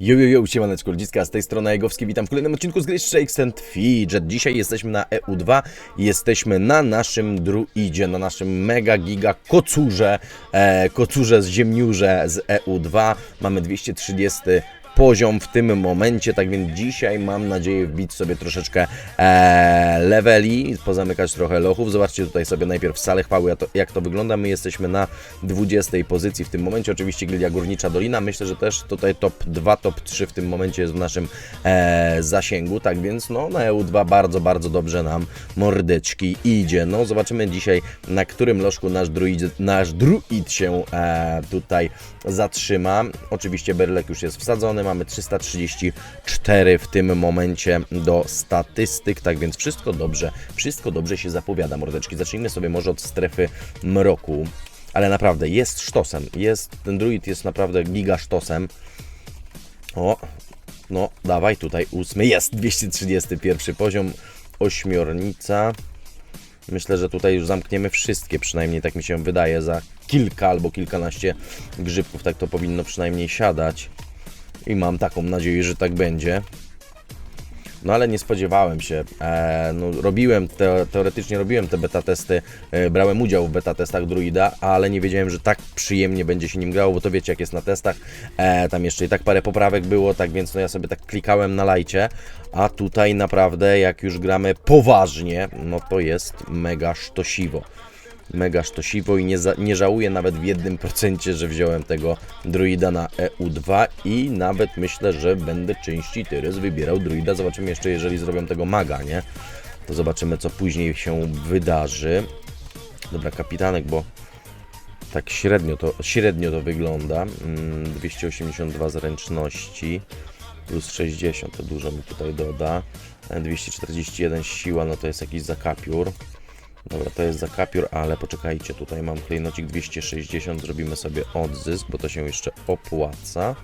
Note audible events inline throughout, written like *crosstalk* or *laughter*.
Yo, yo, yo, siemaneczko, ludziska, z tej strony Jagowski, witam w kolejnym odcinku z gry Shakes and Fidget. Dzisiaj jesteśmy na EU2, jesteśmy na naszym druidzie, na naszym mega giga kocurze, e, kocurze z ziemniurze z EU2. Mamy 230 poziom w tym momencie, tak więc dzisiaj mam nadzieję wbić sobie troszeczkę e, leveli, pozamykać trochę lochów. Zobaczcie tutaj sobie najpierw salę chwały, jak to, jak to wygląda. My jesteśmy na 20 pozycji w tym momencie. Oczywiście Gildia Górnicza Dolina. Myślę, że też tutaj top 2, top 3 w tym momencie jest w naszym e, zasięgu. Tak więc no na EU2 bardzo, bardzo dobrze nam mordeczki idzie. No zobaczymy dzisiaj na którym lożku nasz druid, nasz druid się e, tutaj zatrzyma. Oczywiście Berlek już jest wsadzony. Mamy 334 w tym momencie do statystyk. Tak więc wszystko dobrze, wszystko dobrze się zapowiada mordeczki. Zacznijmy sobie może od strefy mroku ale naprawdę jest sztosem. Jest, ten druid jest naprawdę giga sztosem. O, no dawaj tutaj ósmy, jest 231 poziom, ośmiornica. Myślę, że tutaj już zamkniemy wszystkie, przynajmniej tak mi się wydaje, za kilka albo kilkanaście grzybków, tak to powinno przynajmniej siadać. I mam taką nadzieję, że tak będzie. No ale nie spodziewałem się. E, no, robiłem te, teoretycznie robiłem te beta testy, e, brałem udział w beta testach Druida, ale nie wiedziałem, że tak przyjemnie będzie się nim grało, bo to wiecie jak jest na testach. E, tam jeszcze i tak parę poprawek było, tak więc no ja sobie tak klikałem na lajcie, a tutaj naprawdę jak już gramy poważnie, no to jest mega sztosiwo mega sztosiwo i nie, za, nie żałuję nawet w jednym procencie, że wziąłem tego druida na EU2 i nawet myślę, że będę częściej teraz wybierał druida. Zobaczymy jeszcze, jeżeli zrobią tego maga, nie? To zobaczymy, co później się wydarzy. Dobra, kapitanek, bo tak średnio to, średnio to wygląda. Mm, 282 zręczności plus 60, to dużo mi tutaj doda. E, 241 siła, no to jest jakiś zakapiór. Dobra, to jest zakapiór, ale poczekajcie, tutaj mam klejnocik 260, zrobimy sobie odzysk, bo to się jeszcze opłaca.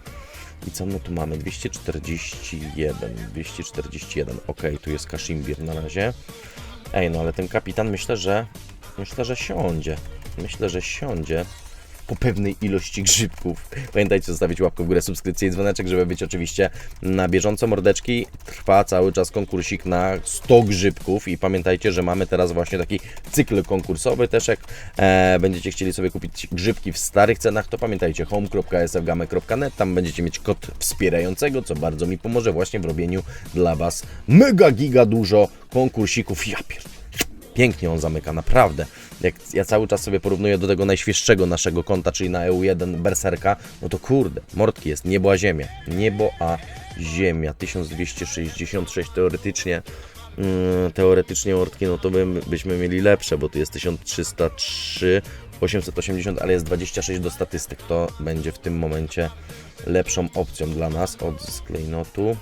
I co my tu mamy? 241, 241, ok, tu jest Kashimbir na razie. Ej, no ale ten kapitan myślę, że myślę, że siądzie. Myślę, że siądzie po pewnej ilości grzybków. Pamiętajcie zostawić łapkę w górę, subskrypcję i dzwoneczek, żeby być oczywiście na bieżąco mordeczki. Trwa cały czas konkursik na 100 grzybków i pamiętajcie, że mamy teraz właśnie taki cykl konkursowy. Też jak e, będziecie chcieli sobie kupić grzybki w starych cenach, to pamiętajcie home.sfgame.net, tam będziecie mieć kod wspierającego, co bardzo mi pomoże właśnie w robieniu dla Was mega giga dużo konkursików. Ja pier... Pięknie on zamyka, naprawdę. Jak ja cały czas sobie porównuję do tego najświeższego naszego konta, czyli na EU1 Berserka, no to kurde, mordki jest niebo a ziemia. Niebo a ziemia. 1266 teoretycznie. mm, teoretycznie mordki, no to bym, byśmy mieli lepsze, bo tu jest 1303, 880, ale jest 26 do statystyk. To będzie w tym momencie lepszą opcją dla nas. Odzysk klejnotu.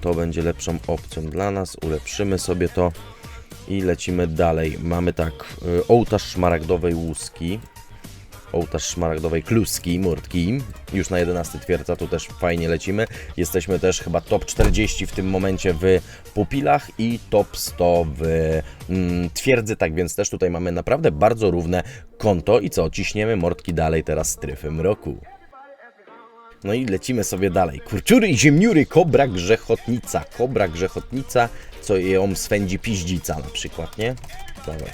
To będzie lepszą opcją dla nas. Ulepszymy sobie to i lecimy dalej. Mamy tak, y, ołtarz szmaragdowej łuski, ołtarz szmaragdowej kluski, murtki. Już na 11 twierdza, tu też fajnie lecimy. Jesteśmy też chyba top 40 w tym momencie w pupilach i top 100 w mm, twierdzy, tak więc też tutaj mamy naprawdę bardzo równe konto. I co, ciśniemy mordki dalej teraz stryfy mroku. No i lecimy sobie dalej. Kurczury i ziemniury, kobra grzechotnica. Kobra grzechotnica, co ją swędzi piździca na przykład, nie? Dawaj.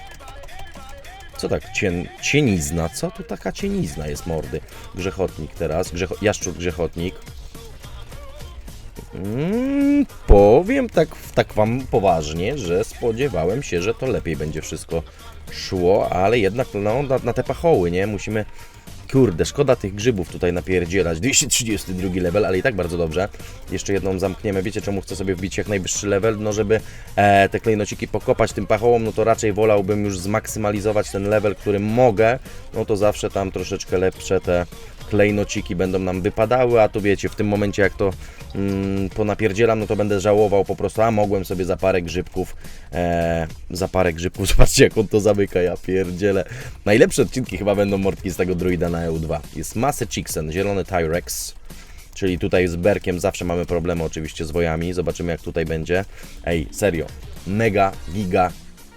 Co tak cien, cienizna? Co tu taka cienizna jest mordy? Grzechotnik teraz, Grzecho, jaszczur grzechotnik. Mm, powiem tak, tak wam poważnie, że spodziewałem się, że to lepiej będzie wszystko szło, ale jednak no, na, na te pachoły, nie? Musimy Kurde, szkoda tych grzybów tutaj napierdzielać. 232 level, ale i tak bardzo dobrze. Jeszcze jedną zamkniemy. Wiecie czemu chcę sobie wbić jak najwyższy level? No żeby e, te klejnociki pokopać tym pachołom, no to raczej wolałbym już zmaksymalizować ten level, który mogę. No to zawsze tam troszeczkę lepsze te klejnociki będą nam wypadały, a tu wiecie, w tym momencie jak to mm, ponapierdzielam, no to będę żałował po prostu, a mogłem sobie za parę grzybków, e, za parę grzybków, *laughs* zobaczcie jak on to zamyka, ja pierdzielę. Najlepsze odcinki chyba będą mordki z tego druida na EU2. Jest masę Chicksen, zielony Tyrex, czyli tutaj z Berkiem zawsze mamy problemy oczywiście z wojami, zobaczymy jak tutaj będzie. Ej, serio, mega, giga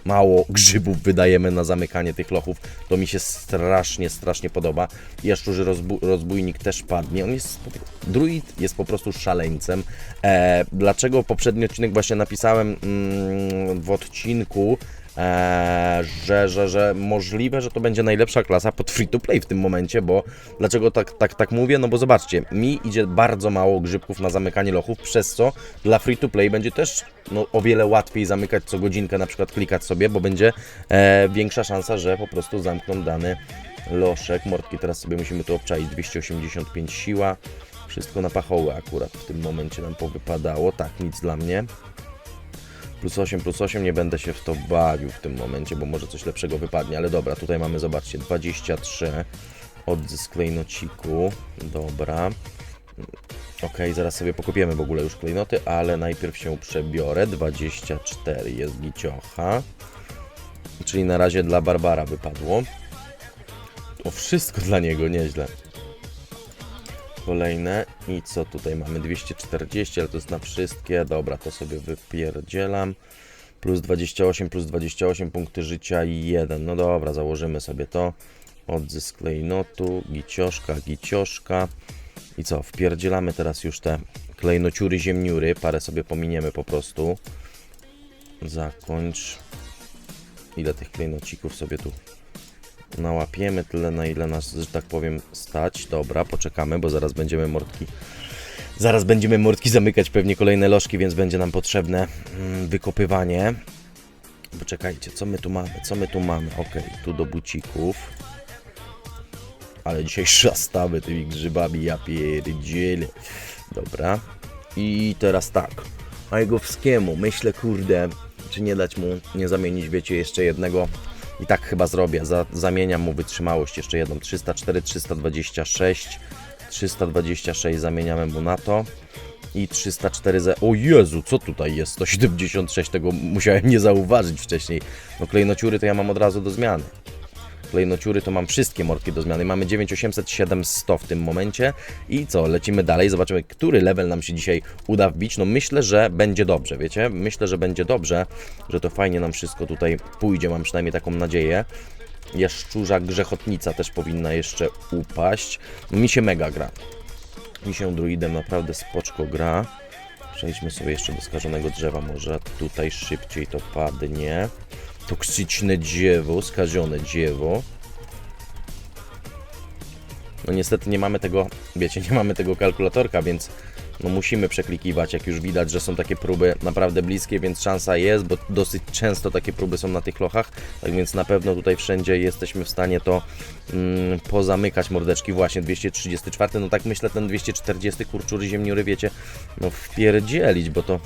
mało grzybów wydajemy na zamykanie tych lochów. To mi się strasznie, strasznie podoba. Jaszczurzy rozbu- rozbójnik też padnie. On jest, druid jest po prostu szaleńcem. E, dlaczego poprzedni odcinek właśnie napisałem mm, w odcinku, Eee, że, że, że możliwe, że to będzie najlepsza klasa pod free to play w tym momencie, bo dlaczego tak, tak, tak mówię? No bo zobaczcie, mi idzie bardzo mało grzybków na zamykanie lochów, przez co dla free to play będzie też no, o wiele łatwiej zamykać co godzinkę, na przykład klikać sobie, bo będzie e, większa szansa, że po prostu zamkną dany loszek. Mordki teraz sobie musimy tu obczaić, 285 siła, wszystko na pachoły akurat w tym momencie nam powypadało, tak, nic dla mnie. Plus 8, plus 8, nie będę się w to bawił w tym momencie, bo może coś lepszego wypadnie, ale dobra, tutaj mamy, zobaczcie, 23 odzysk klejnociku, dobra. Ok, zaraz sobie pokopiemy w ogóle już klejnoty, ale najpierw się przebiorę, 24 jest giciocha, czyli na razie dla Barbara wypadło. O, wszystko dla niego, nieźle. Kolejne i co tutaj mamy? 240, ale to jest na wszystkie. Dobra, to sobie wypierdzielam. Plus 28, plus 28 punkty życia i 1. No dobra, założymy sobie to. Odzysk klejnotu, gicioszka, gicioszka. I co? Wpierdzielamy teraz już te klejnociury, ziemniury. Parę sobie pominiemy po prostu. Zakończ. Ile tych klejnocików sobie tu nałapiemy tyle, na ile nas, że tak powiem, stać. Dobra, poczekamy, bo zaraz będziemy mordki. Zaraz będziemy mordki zamykać pewnie kolejne lożki, więc będzie nam potrzebne mm, wykopywanie. Poczekajcie, co my tu mamy? Co my tu mamy? Ok, tu do bucików. Ale dzisiaj szastamy tymi grzybami, ja pierdzielę. Dobra. I teraz tak. Ajgowskiemu, myślę, kurde, czy nie dać mu, nie zamienić, wiecie, jeszcze jednego i tak chyba zrobię. Za, zamieniam mu wytrzymałość jeszcze jedną. 304, 326. 326 zamieniamy mu na to. I 304 za... O Jezu, co tutaj jest? 176, tego musiałem nie zauważyć wcześniej. No klejnociury to ja mam od razu do zmiany. Klejnociury to mam wszystkie mordki do zmiany. Mamy 9800, 700 w tym momencie. I co, lecimy dalej, zobaczymy, który level nam się dzisiaj uda wbić. No myślę, że będzie dobrze, wiecie? Myślę, że będzie dobrze, że to fajnie nam wszystko tutaj pójdzie, mam przynajmniej taką nadzieję. Jaszczurza grzechotnica też powinna jeszcze upaść. Mi się mega gra. Mi się druidem naprawdę spoczko gra. Przejdźmy sobie jeszcze do skażonego drzewa może. Tutaj szybciej to padnie. Toksyczne dziewo, skażone dziewo. No niestety nie mamy tego, wiecie, nie mamy tego kalkulatorka, więc no musimy przeklikiwać, jak już widać, że są takie próby naprawdę bliskie, więc szansa jest, bo dosyć często takie próby są na tych lochach, tak więc na pewno tutaj wszędzie jesteśmy w stanie to mm, pozamykać mordeczki właśnie 234, no tak myślę ten 240 kurczury ziemniury, wiecie, no wpierdzielić, bo to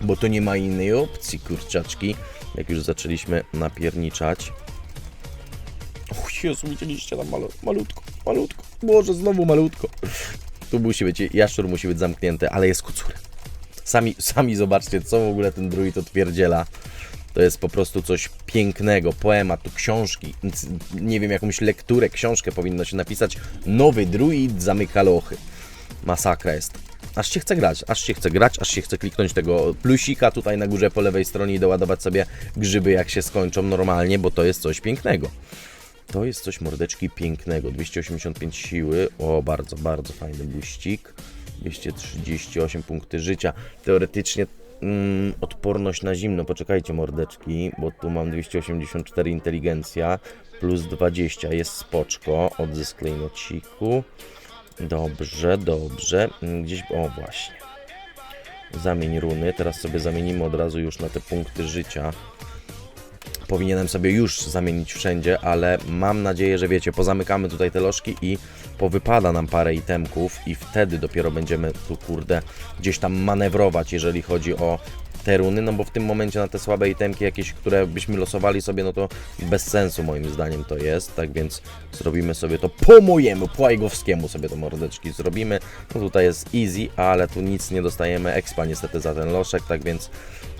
bo to nie ma innej opcji, kurczaczki, jak już zaczęliśmy napierniczać. O Jezu, widzieliście tam malu, malutko, malutko, Boże, znowu malutko. Tu musi być, jaszczur musi być zamknięty, ale jest kucurem. Sami, sami zobaczcie, co w ogóle ten druid otwierdziela. To jest po prostu coś pięknego, poemat, tu książki, nie wiem, jakąś lekturę, książkę powinno się napisać. Nowy druid zamyka lochy. Masakra jest. Aż się chce grać, aż się chce grać, aż się chce kliknąć tego plusika tutaj na górze po lewej stronie i doładować sobie grzyby jak się skończą normalnie, bo to jest coś pięknego. To jest coś mordeczki pięknego. 285 siły. O, bardzo, bardzo fajny buścik. 238 punkty życia. Teoretycznie mm, odporność na zimno. Poczekajcie mordeczki, bo tu mam 284 inteligencja plus 20 jest spoczko. Odzysk klejnociku. Dobrze, dobrze. Mm, Gdzieś. O, właśnie. Zamień runy. Teraz sobie zamienimy od razu już na te punkty życia. Powinienem sobie już zamienić wszędzie, ale mam nadzieję, że wiecie, pozamykamy tutaj te lożki i powypada nam parę itemków i wtedy dopiero będziemy tu, kurde, gdzieś tam manewrować, jeżeli chodzi o te runy, no bo w tym momencie na te słabe itemki jakieś, które byśmy losowali sobie, no to bez sensu moim zdaniem to jest, tak więc zrobimy sobie to po mojemu, po ajgowskiemu sobie to mordeczki zrobimy. No tutaj jest easy, ale tu nic nie dostajemy expa niestety za ten loszek, tak więc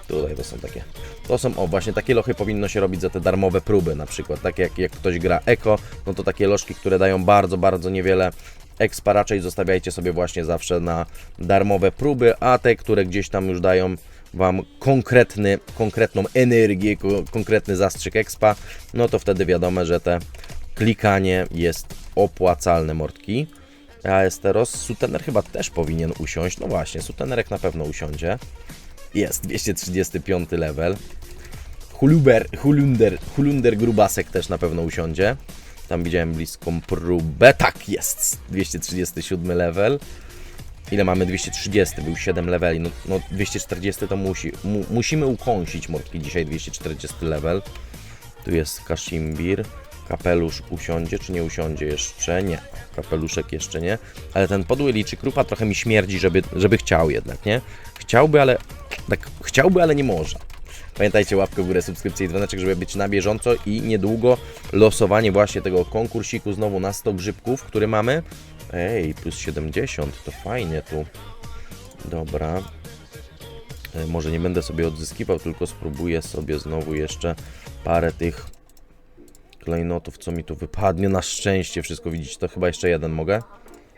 Tutaj to są takie. To są, o właśnie takie lochy powinno się robić za te darmowe próby, na przykład. Tak jak, jak ktoś gra eko, no to takie lożki, które dają bardzo, bardzo niewiele expa, raczej zostawiajcie sobie właśnie zawsze na darmowe próby, a te, które gdzieś tam już dają Wam konkretny, konkretną energię, ko konkretny zastrzyk expa, no to wtedy wiadomo, że te klikanie jest opłacalne mordki. A Esteros, Sutener chyba też powinien usiąść. No właśnie, Sutenerek na pewno usiądzie. Jest, 235 level. Huluber, Hulunder, Hulunder Grubasek też na pewno usiądzie. Tam widziałem bliską próbę. Tak, jest! 237 level. Ile mamy? 230, był 7 leveli. No, no 240 to musi. Mu, musimy ukąsić mordki dzisiaj 240 level. Tu jest Kashimbir. Kapelusz usiądzie, czy nie usiądzie jeszcze? Nie. Kapeluszek jeszcze nie. Ale ten podły liczy krupa trochę mi śmierdzi, żeby, żeby chciał jednak, nie? Chciałby, ale tak chciałby, ale nie może. Pamiętajcie, łapkę w górę, subskrypcję i dzwoneczek, żeby być na bieżąco i niedługo losowanie właśnie tego konkursiku znowu na 100 grzybków, który mamy. Ej, plus 70, to fajnie tu. Dobra. E, Może nie będę sobie odzyskiwał, tylko spróbuję sobie znowu jeszcze parę tych klejnotów, co mi tu wypadnie. Na szczęście wszystko widzicie, to chyba jeszcze jeden mogę?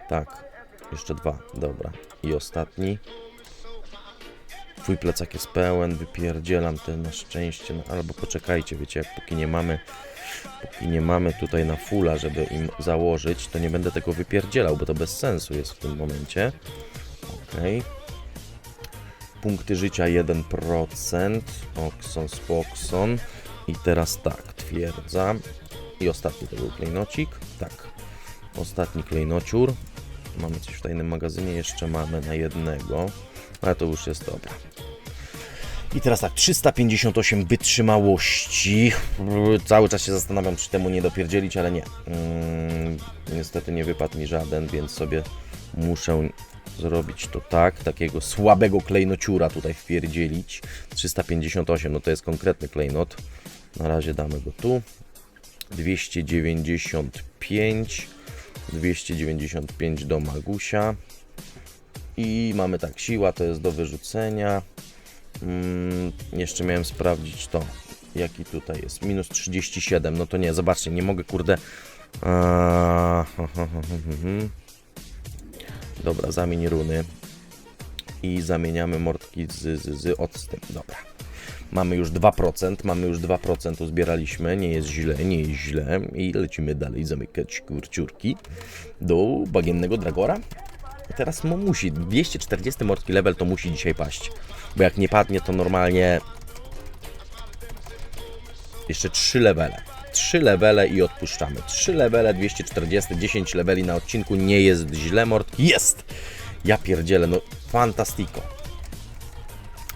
Tak, jeszcze dwa, dobra. I ostatni. Twój plecak jest pełen, wypierdzielam te na szczęście, no, albo poczekajcie, wiecie, jak póki nie mamy, póki nie mamy tutaj na fulla, żeby im założyć, to nie będę tego wypierdzielał, bo to bez sensu jest w tym momencie. Okej. Punkty życia 1%, Oxon Spoxon i teraz tak, twierdza i ostatni to był klejnocik, tak, ostatni klejnociur, mamy coś w tajnym magazynie, jeszcze mamy na jednego, ale to już jest dobra. I teraz tak, 358 wytrzymałości. Cały czas się zastanawiam, czy temu nie dopierdzielić, ale nie. Mm, niestety nie wypadł mi żaden, więc sobie muszę zrobić to tak. Takiego słabego klejnociura tutaj wpierdzielić. 358, no to jest konkretny klejnot. Na razie damy go tu. 295. 295 do Magusia. I mamy tak, siła to jest do wyrzucenia. Mm, jeszcze miałem sprawdzić to, jaki tutaj jest. Minus 37, no to nie, zobaczcie, nie mogę, kurde. Eee, Dobra, zamień runy. I zamieniamy mordki z, z, z octem. Dobra. Mamy już 2%, mamy już 2% uzbieraliśmy, nie jest źle, nie jest źle. I lecimy dalej zamykać kurciurki do bagiennego Dragora. Teraz mu musi, 240 mordki level to musi dzisiaj paść. Bo jak nie padnie, to normalnie jeszcze 3 levele. 3 levele i odpuszczamy. 3 levele, 240, 10 leveli na odcinku nie jest źle, mordki. Jest! Ja pierdzielę, no fantastico.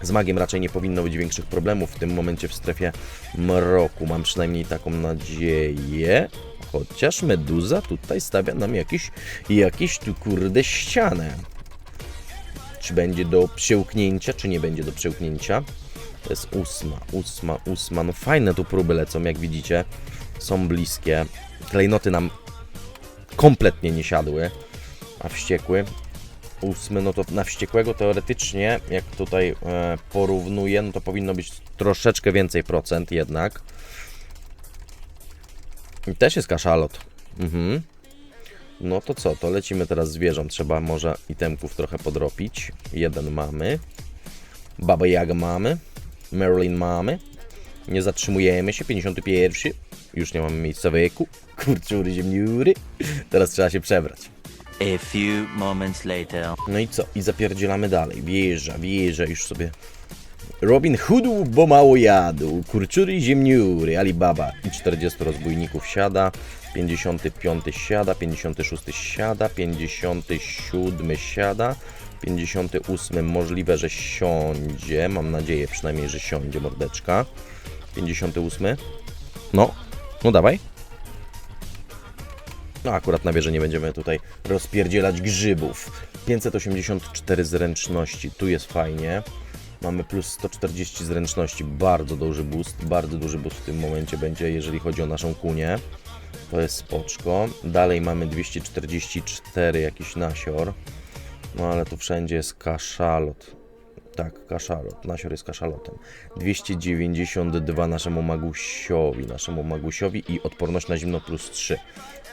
Z magiem raczej nie powinno być większych problemów w tym momencie w strefie mroku. Mam przynajmniej taką nadzieję. Chociaż Meduza tutaj stawia nam jakiś, jakiś tu kurde ścianę. Czy będzie do przełknięcia, czy nie będzie do przełknięcia? To jest ósma, ósma, ósma. No fajne tu próby lecą, jak widzicie. Są bliskie. Klejnoty nam kompletnie nie siadły, a wściekły. Ósmy, no to na wściekłego teoretycznie, jak tutaj e, porównuję, no to powinno być troszeczkę więcej procent jednak. I też jest kaszalot. Mhm. No to co, to lecimy teraz zwierząt. Trzeba może itemków trochę podropić. Jeden mamy. Baba Jaga mamy. Marilyn mamy. Nie zatrzymujemy się. 51. Już nie mamy miejsca wieku. *laughs* Kurczury, ziemniury. Teraz trzeba się przebrać. A few moments later. No i co? I zapierdzielamy dalej. Wjeżdża, wjeżdża już sobie. Robin Hoodu, bo mało jadł. Kurczury, ziemniury, Alibaba. I 40 rozbójników siada. 55 siada, 56 siada, 57 siada, 58 możliwe, że siądzie. Mam nadzieję przynajmniej, że siądzie mordeczka. 58. No, no dawaj. No akurat na wieży nie będziemy tutaj rozpierdzielać grzybów. 584 zręczności, tu jest fajnie. Mamy plus 140 zręczności, bardzo duży boost, bardzo duży boost w tym momencie będzie, jeżeli chodzi o naszą kunię. To jest spoczko. Dalej mamy 244 jakiś nasior. No ale tu wszędzie jest kaszalot. Tak, kaszalot. Nasior jest kaszalotem. 292 naszemu magusiowi, naszemu magusiowi i odporność na zimno plus 3.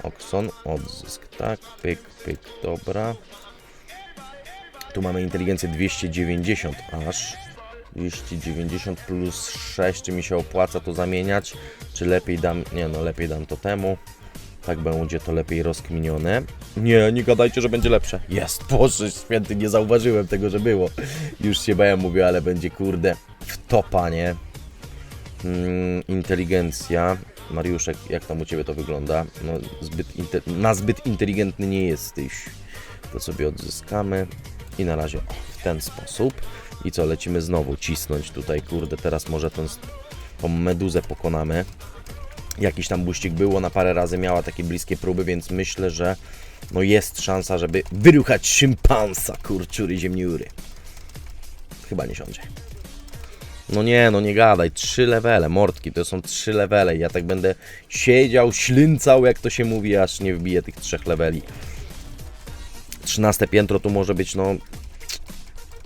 Okson, odzysk, tak, pyk, pyk, dobra. Tu mamy inteligencję 290 aż. 290 plus 6, czy mi się opłaca to zamieniać, czy lepiej dam, nie no, lepiej dam to temu. Tak będzie to lepiej rozkminione. Nie, nie gadajcie, że będzie lepsze. Jest, Boże święty, nie zauważyłem tego, że było. Już się bałem, mówię, ale będzie kurde w topa? Mm, inteligencja. Mariuszek, jak tam u Ciebie to wygląda? No, zbyt na zbyt inteligentny nie jesteś. To sobie odzyskamy. I na razie w ten sposób. I co, lecimy znowu cisnąć tutaj, kurde, teraz może ten, tą meduzę pokonamy. Jakiś tam buścik było, na parę razy miała takie bliskie próby, więc myślę, że no jest szansa, żeby wyruchać szympansa, kurczury ziemniury. Chyba nie siądzie. No nie, no nie gadaj, trzy levele, mordki, to są trzy levele. Ja tak będę siedział, ślęcał, jak to się mówi, aż nie wbiję tych trzech leveli. Trzynaste piętro tu może być, no...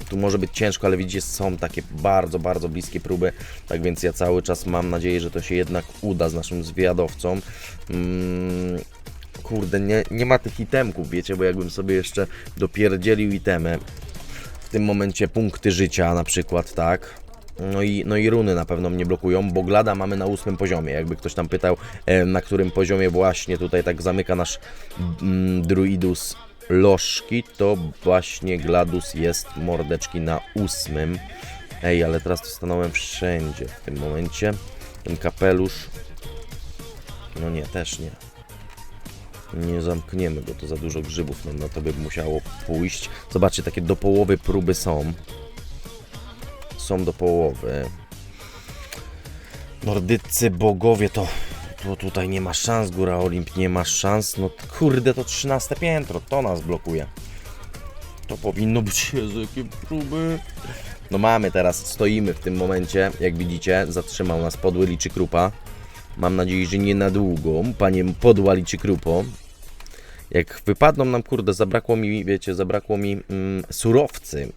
Tu może być ciężko, ale widzicie, są takie bardzo, bardzo bliskie próby. Tak więc ja cały czas mam nadzieję, że to się jednak uda z naszym zwiadowcą. Mm, kurde, nie, nie ma tych itemków, wiecie, bo jakbym sobie jeszcze dopierdzielił itemy, w tym momencie punkty życia na przykład, tak? No i, no i runy na pewno mnie blokują, bo Glada mamy na ósmym poziomie. Jakby ktoś tam pytał, e, na którym poziomie właśnie tutaj tak zamyka nasz mm, druidus lożki, to właśnie Gladus jest mordeczki na ósmym. Ej, ale teraz to stanąłem wszędzie w tym momencie. Ten kapelusz. No nie, też nie. Nie zamkniemy go, to za dużo grzybów nam na to by musiało pójść. Zobaczcie, takie do połowy próby są. Są do połowy. Nordycy bogowie to, to tutaj nie ma szans, Góra Olimp nie ma szans. No kurde, to 13 piętro, to nas blokuje. To powinno być, Jezu, *laughs* jakie próby. No mamy teraz, stoimy w tym momencie, jak widzicie, zatrzymał nas podły liczy krupa. Mam nadzieję, że nie na długo, panie podła liczy krupo. Jak wypadną nam, kurde, zabrakło mi, wiecie, zabrakło mi mm, surowcy,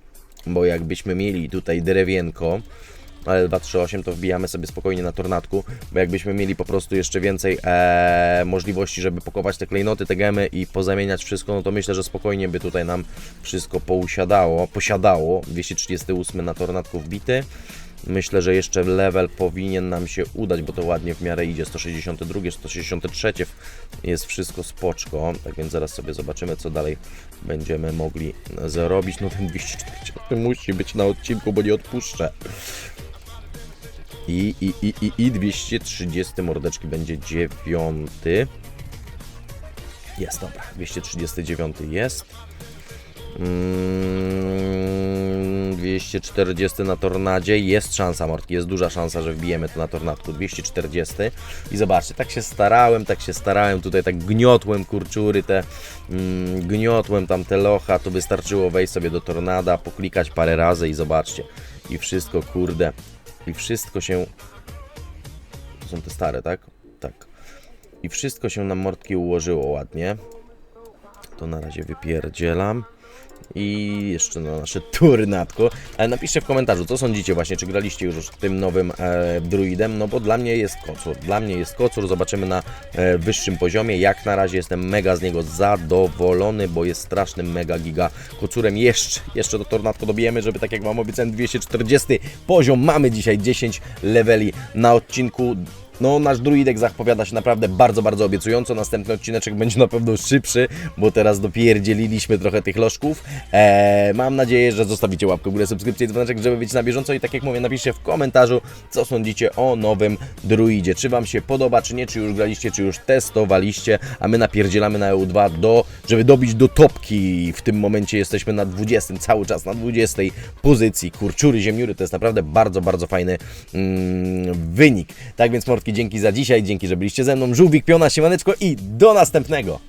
bo jakbyśmy mieli tutaj drewienko, ale 238 to wbijamy sobie spokojnie na tornadku, bo jakbyśmy mieli po prostu jeszcze więcej e, możliwości, żeby pokować te klejnoty, te gemy i pozamieniać wszystko, no to myślę, że spokojnie by tutaj nam wszystko pousiadało, posiadało. 238 na tornadku wbity. Myślę, że jeszcze level powinien nam się udać, bo to ładnie w miarę idzie. 162, 163 jest wszystko spoczko. Tak więc zaraz sobie zobaczymy, co dalej będziemy mogli zrobić. No ten 240 musi być na odcinku, bo nie odpuszczę. I, i, i, i, i 230 mordeczki będzie dziewiąty. Jest, dobra. 239 jest. Mm, 240 na tornadzie. Jest szansa, Mordki, jest duża szansa, że wbijemy to na tornadku. 240. I zobaczcie, tak się starałem, tak się starałem. Tutaj tak gniotłem kurczury, te mm, gniotłem tam te locha. To wystarczyło wejść sobie do tornada, poklikać parę razy i zobaczcie. I wszystko, kurde. I wszystko się... To są te stare, tak? Tak. I wszystko się na mordki ułożyło ładnie. To na razie wypierdzielam. I jeszcze na nasze turnatko. Ale napiszcie w komentarzu, co sądzicie właśnie, czy graliście już tym nowym e, druidem, no bo dla mnie jest kocur. Dla mnie jest kocur, zobaczymy na e, wyższym poziomie. Jak na razie jestem mega z niego zadowolony, bo jest strasznym mega giga kocurem. Jeszcze, jeszcze do tornadko dobijemy, żeby tak jak wam obiecałem 240 poziom. Mamy dzisiaj 10 leveli na odcinku. No, nasz druidek zapowiada się naprawdę bardzo, bardzo obiecująco. Następny odcineczek będzie na pewno szybszy, bo teraz dopierdzieliliśmy trochę tych lożków. Eee, mam nadzieję, że zostawicie łapkę w górę, subskrypcję i dzwoneczek, żeby być na bieżąco. I tak jak mówię, napiszcie w komentarzu, co sądzicie o nowym druidzie. Czy Wam się podoba, czy nie, czy już graliście, czy już testowaliście, a my napierdzielamy na EU2, do, żeby dobić do topki. W tym momencie jesteśmy na 20, cały czas na 20 pozycji. Kurczury, ziemniury, to jest naprawdę bardzo, bardzo fajny mm, wynik. Tak więc, Mordki, dzięki za dzisiaj, dzięki, że byliście ze mną. Żółwik, piona, siemaneczko i do następnego!